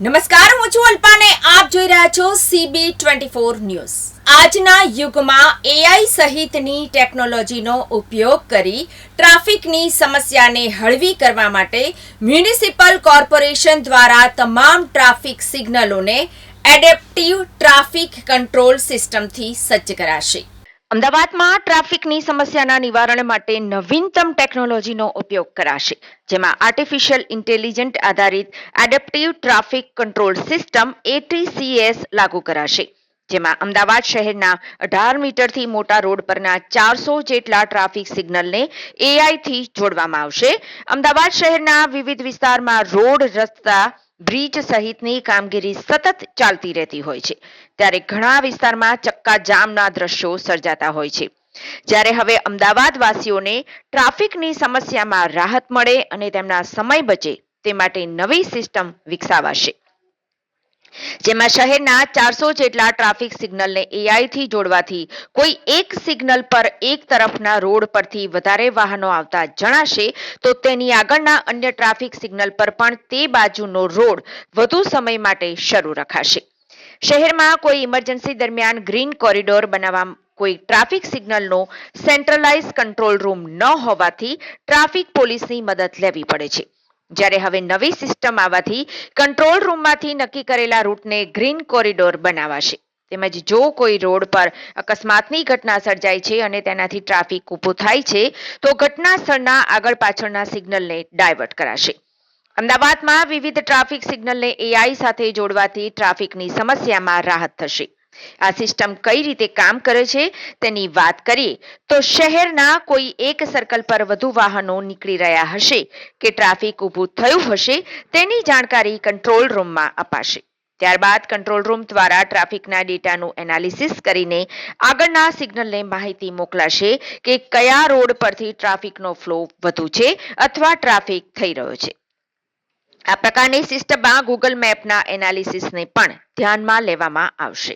નમસ્કાર, હું છું અલ્પાને. આપ જોઈ રહ્યા છો સીબી ટ્વેન્ટી ફોર ન્યૂઝ. આજના યુગમાં એઆઈ સહિતની ટેકનોલોજીનો ઉપયોગ કરી ટ્રાફિકની સમસ્યાને હળવી કરવા માટે મ્યુનિસિપલ કોર્પોરેશન દ્વારા તમામ ટ્રાફિક સિગ્નલોને એડેપ્ટિવ ટ્રાફિક કંટ્રોલ સિસ્ટમથી સજ્જ કરાશે. અમદાવાદમાં ટ્રાફિકની સમસ્યાના નિવારણ માટે નવીનતમ ટેકનોલોજીનો ઉપયોગ કરાશે, જેમાં આર્ટિફિશિયલ ઇન્ટેલિજન્ટ આધારિત adaptive traffic control system ATCS લાગુ કરાશે, જેમાં અમદાવાદ શહેરના અઢાર મીટરથી મોટા રોડ પરના ચારસો જેટલા ટ્રાફિક સિગ્નલને એઆઈથી જોડવામાં આવશે. અમદાવાદ શહેરના વિવિધ વિસ્તારમાં રોડ રસ્તા બ્રિજ સહિતની કામગીરી સતત ચાલતી રહેતી હોય છે. ત્યારે ઘણા વિસ્તારમાં ચક્કા જામના દ્રશ્યો સર્જાતા હોય છે. જ્યારે હવે અમદાવાદ વાસીઓને ટ્રાફિકની સમસ્યામાં રાહત મળે અને તેમના સમય બચે, તે માટે નવી સિસ્ટમ વિકસાવાશે. જેમાં શહેરના ચારસો જેટલા ટ્રાફિક સિગ્નલને એઆઈ થી જોડવાથી કોઈ એક સિગ્નલ પર એક તરફના રોડ પરથી વધારે વાહનો આવતા જણાશે, તો તેની આગળના અન્ય ટ્રાફિક સિગ્નલ પર પણ તે બાજુનો રોડ વધુ સમય માટે શરૂ રખાશે. શહેરમાં કોઈ ઇમરજન્સી દરમિયાન ગ્રીન કોરિડોર બનાવવા કોઈ ટ્રાફિક સિગ્નલનો સેન્ટ્રલાઇઝ કંટ્રોલ રૂમ ન હોવાથી ટ્રાફિક પોલીસની મદદ લેવી પડે છે. જ્યારે હવે નવી સિસ્ટમ આવવાથી કંટ્રોલ રૂમમાંથી નક્કી કરેલા રૂટને ગ્રીન કોરિડોર બનાવાશે. તેમજ જો કોઈ રોડ પર અકસ્માતની ઘટના સર્જાય છે અને તેનાથી ટ્રાફિક ઊભો થાય છે, તો ઘટના સ્થળના આગળ પાછળના સિગ્નલને ડાયવર્ટ કરાશે. અમદાવાદમાં વિવિધ ટ્રાફિક સિગ્નલને એઆઈ સાથે જોડવાથી ટ્રાફિકની સમસ્યામાં રાહત થશે. આ સિસ્ટમ કઈ રીતે કામ કરે છે તેની વાત કરીએ તો શહેરના કોઈ એક સર્કલ પર વધુ વાહનો નીકળી રહ્યા હશે કે ટ્રાફિક ઊભું થયું હશે તેની જાણકારી કંટ્રોલ રૂમમાં અપાશે. ત્યારબાદ કંટ્રોલ રૂમ દ્વારા ટ્રાફિકના ડેટાનું એનાલિસિસ કરીને આગળના સિગ્નલને માહિતી મોકલાશે કે કયા રોડ પરથી ટ્રાફિકનો ફ્લો વધુ છે અથવા ટ્રાફિક થઈ રહ્યો છે. આ પ્રકારની સિસ્ટમમાં ગૂગલ મેપના એનાલિસિસને પણ ધ્યાનમાં લેવામાં આવશે.